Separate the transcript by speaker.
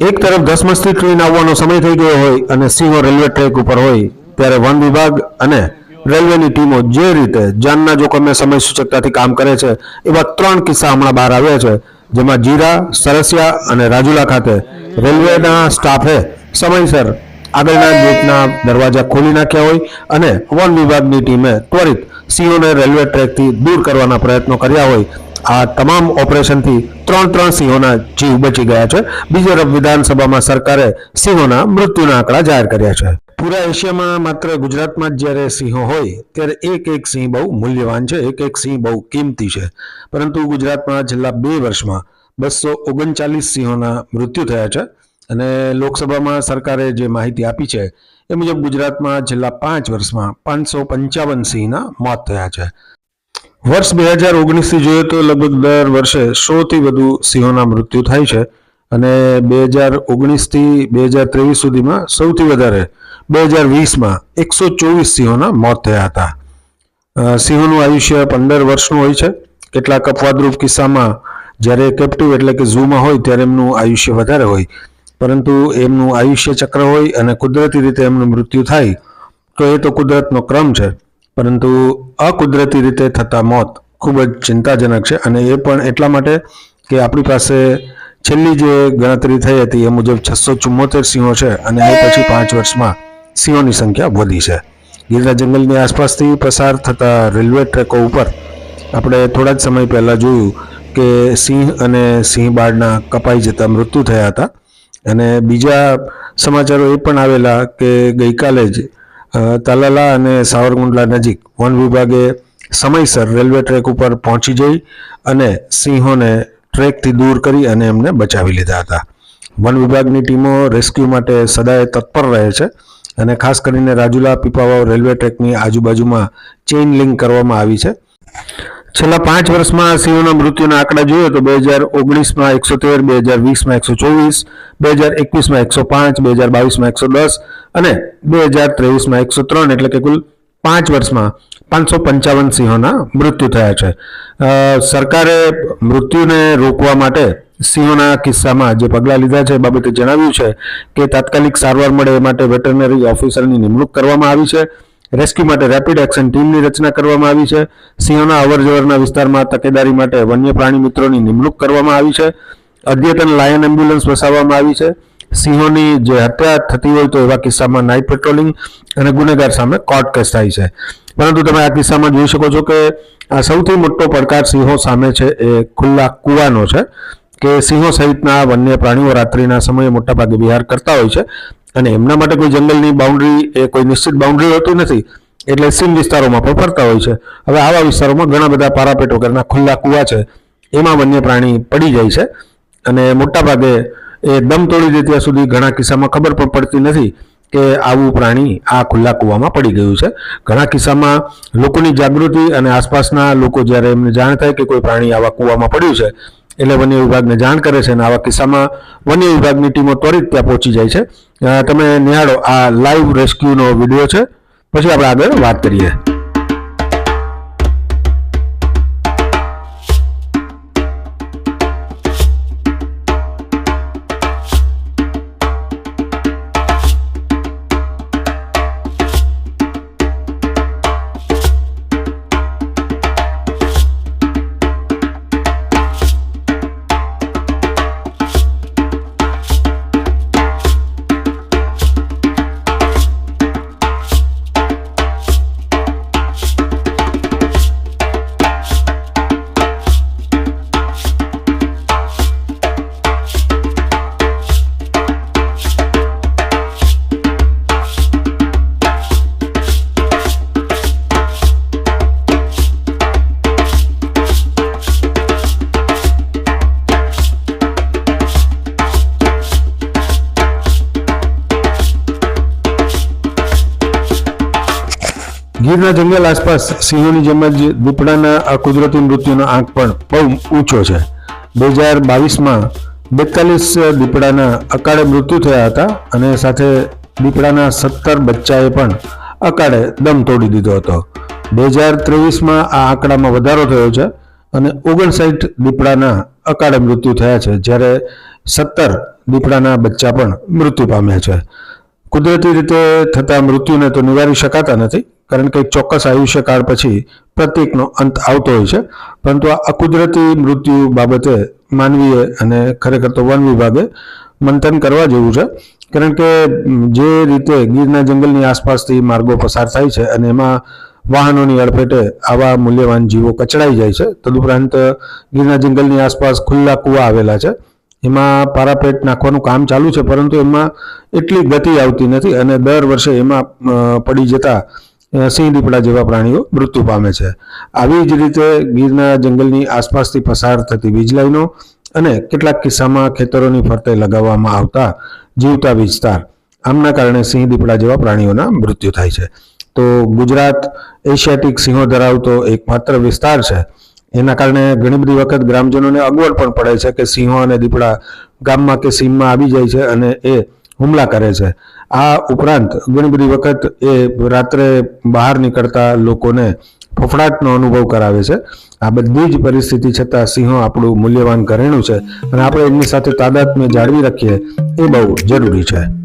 Speaker 1: એક તરફ ધસમસથી ટ્રેન આવવાનો સમય થઈ ગયો હોય અને સિંહો રેલવે ટ્રેક ઉપર હોય, ત્યારે વન વિભાગ અને રેલવેની ટીમો જે રીતે જાનના જોખમે સમય સૂચકતાથી કામ કરે છે, એવા ત્રણ કિસ્સા હમણાં બહાર આવ્યા છે, જેમાં જીરા, સરસિયા અને રાજુલા ખાતે રેલવેના સ્ટાફે સમયસર આગળના ગેટના દરવાજા ખોલી નાખ્યા હોય અને વન વિભાગની ટીમે ત્વરિત સિંહોને રેલવે ટ્રેકથી દૂર કરવાના પ્રયત્નો કર્યા હોય આ તમામ ઓપરેશનથી ત્રણ ત્રણ સિંહોના જીવ બચી ગયા છે. બીજી તરફ વિધાનસભામાં સરકારે સિંહોના મૃત્યુના આંકડા જાહેર કર્યા છે. પૂરા એશિયામાં માત્ર ગુજરાતમાં જ્યારે સિંહો હોય, ત્યારે એક એક સિંહ બહુ મૂલ્યવાન છે, એક એક સિંહ બહુ કિંમતી છે. પરંતુ ગુજરાતમાં છેલ્લા બે વર્ષમાં બસો ઓગણચાલીસ સિંહોના મૃત્યુ થયા છે અને લોકસભામાં સરકારે જે માહિતી આપી છે, એ મુજબ ગુજરાતમાં છેલ્લા પાંચ વર્ષમાં પાંચસો પંચાવન સિંહના મોત થયા છે. વર્ષ બે હજાર ઓગણીસથી જોઈએ તો લગભગ દર વર્ષે સોથી વધુ સિંહોના મૃત્યુ થાય છે અને બે હજાર ઓગણીસથી બે હજાર ત્રેવીસ સુધીમાં સૌથી વધારે બે હજાર વીસમાં એકસો ચોવીસ સિંહોના મોત થયા હતા. સિંહોનું આયુષ્ય પંદર વર્ષનું હોય છે. કેટલાક અપવાદરૂપ કિસ્સામાં જ્યારે કેપ્ટિવ એટલે કે ઝૂમાં હોય ત્યારે એમનું આયુષ્ય વધારે હોય. પરંતુ એમનું આયુષ્ય ચક્ર હોય અને કુદરતી રીતે એમનું મૃત્યુ થાય, તો એ તો કુદરતનો ક્રમ છે. પરંતુ અકુદરતી રીતે થતા મોત ખૂબ જ ચિંતાજનક છે અને એ પણ એટલા માટે કે આપણી પાસે છેલ્લી જે ગણતરી થઈ હતી એ મુજબ છસો ચુમ્મોતેર સિંહો છે અને એ પછી પાંચ વર્ષમાં સિંહોની સંખ્યા વધી છે. ગીરના જંગલની આસપાસથી પસાર થતા રેલવે ટ્રેકો ઉપર આપણે થોડા જ સમય પહેલાં જોયું કે સિંહ અને સિંહ બાળના કપાઈ જતા મૃત્યુ થયા હતા. અને બીજા સમાચારો એ પણ આવેલા કે ગઈકાલે જ તાલાલા અને સાવરકુંડલા નજીક વન વિભાગે સમયસર રેલવે ટ્રેક ઉપર પહોંચી જઈ અને સિંહોને ટ્રેકથી દૂર કરી અને એમને બચાવી લીધા હતા. વન વિભાગની ટીમો રેસ્ક્યુ માટે સદાય તત્પર રહે છે અને ખાસ કરીને રાજુલા પીપાવાવ રેલવે ટ્રેકની આજુબાજુમાં ચેઇન લિંક કરવામાં આવી છે. છેલ્લા પાંચ વર્ષમાં સિંહોના મૃત્યુના આંકડા જોઈએ તો બે હજાર ઓગણીસમાં એકસો તેર, બે હજાર વીસમાં એકસો ચોવીસ, બે હજાર એકવીસમાં એકસો પાંચ, બે હજાર બાવીસમાં એકસો દસ અને બે હજાર ત્રેવીસમાં એકસો ત્રણ એટલે કે કુલ પાંચ વર્ષમાં પાંચસો પંચાવન સિંહોના મૃત્યુ થયા છે. સરકારે મૃત્યુને રોકવા માટે સિંહોના કિસ્સામાં જે પગલાં લીધા છે એ બાબતે જણાવ્યું છે કે તાત્કાલિક સારવાર મળે એ માટે વેટરનરી ઓફિસરની નિમણૂક કરવામાં આવી છે. રેસ્ક્યુ માટે રેપિડ એક્શન ટીમની રચના કરવામાં આવી છે. સિંહોના અવરજવરના વિસ્તારમાં તકેદારી માટે વન્ય પ્રાણી મિત્રોની નિમણૂક કરવામાં આવી છે. અદ્યતન લાયન એમ્બ્યુલન્સ વસાવવામાં આવી છે. સિંહોની જે હત્યા થતી હોય તો એવા કિસ્સામાં નાઇટ પેટ્રોલિંગ અને ગુનેગાર સામે કોર્ટ કેસ થાય છે. પરંતુ તમે આ કિસ્સામાં જોઈ શકો છો કે આ સૌથી મોટો પડકાર સિંહો સામે છે એ ખુલ્લા કૂવાનો છે કે સિંહો સહિતના વન્ય પ્રાણીઓ રાત્રિના સમયે મોટાભાગે વિહાર કરતા હોય છે. અને એમના માટે કોઈ જંગલની બાઉન્ડ્રી એ કોઈ નિશ્ચિત બાઉન્ડ્રી હોતી નથી, એટલે સીમ વિસ્તારોમાં પણ ફરતા હોય છે. હવે આવા વિસ્તારોમાં ઘણા બધા પારાપેટ વગરના ખુલ્લા કૂવા છે. એમાં વન્ય પ્રાણી પડી જાય છે. અને મોટાભાગે એ દમ તોડી દે ત્યાં સુધી ઘણા કિસ્સામાં ખબર પણ પડતી નથી કે આવું પ્રાણી આ ખુલ્લા કૂવામાં પડી ગયું છે. ઘણા કિસ્સામાં લોકોની જાગૃતિ અને આસપાસના લોકો જ્યારે એમને જાણ થાય કે કોઈ પ્રાણી આવા કૂવામાં પડ્યું છે એટલે વન્ય વિભાગને જાણ કરે છે અને આવા કિસ્સામાં વન્ય વિભાગની ટીમો ત્વરિત ત્યાં પહોંચી જાય છે. તમે નિહાળો, આ લાઈવ રેસ્ક્યુનો વીડિયો છે. પછી આપણે આગળ વાત કરીએ. ગીરના જંગલ આસપાસ સિંહોની જેમ જ દીપડાના આ કુદરતી મૃત્યુનો આંક પણ બહુ ઊંચો છે. બે હજાર બાવીસમાં બેતાલીસ દીપડાના અકાળે મૃત્યુ થયા હતા અને સાથે દીપડાના સત્તર બચ્ચાએ પણ અકાળે દમ તોડી દીધો હતો. બે હજાર ત્રેવીસમાં આ આંકડામાં વધારો થયો છે અને ઓગણસાઠ દીપડાના અકાળે મૃત્યુ થયા છે, જ્યારે સત્તર દીપડાના બચ્ચા પણ મૃત્યુ પામ્યા છે. કુદરતી રીતે થતા મૃત્યુને તો નિવારી શકાતા નથી, કારણ કે ચોક્કસ આયુષ્યકાળ પછી પ્રત્યેકનો અંત આવતો હોય છે. પરંતુ આ અકુદરતી મૃત્યુ બાબતે માનવીએ અને ખરેખર તો વન વિભાગે મંથન કરવા જેવું છે. કારણ કે જે રીતે ગીરના જંગલની આસપાસથી માર્ગો પસાર થાય છે અને એમાં વાહનોની અડફેટે આવા મૂલ્યવાન જીવો કચડાઈ જાય છે, તદુપરાંત ગીરના જંગલની આસપાસ ખુલ્લા કૂવા આવેલા છે. એમાં પારાપેટ નાખવાનું કામ ચાલુ છે, પરંતુ એમાં એટલી ગતિ આવતી નથી અને દર વર્ષે એમાં પડી જતા સિંહ દીપડા જેવા પ્રાણીઓ મૃત્યુ પામે છે. આવી જ રીતે ગીરના જંગલની આસપાસથી પસાર થતી વીજલાઈનો અને કેટલાક કિસ્સામાં ખેતરોની ફરતે લગાવવામાં આવતા જીવતા વિસ્તાર, આમના કારણે સિંહ દીપડા જેવા પ્રાણીઓના મૃત્યુ થાય છે. તો ગુજરાત એશિયાટિક સિંહો ધરાવતો એકમાત્ર વિસ્તાર છે. એના કારણે ઘણી બધી વખત ગ્રામજનોને અગવડ પણ પડે છે કે સિંહો અને દીપડા ગામમાં કે સીમમાં આવી જાય છે અને એ હુમલા કરે છે. આ ઉપરાંત ઘણી બધી વખત એ રાત્રે બહાર નીકળતા લોકોને ફફડાટનો અનુભવ કરાવે છે. આ બધી જ પરિસ્થિતિ છતાં સિંહો આપણું મૂલ્યવાન ઘરેણું છે અને આપણે એમની સાથે તાદાત્મ્ય જાળવી રાખીએ એ બહુ જરૂરી છે.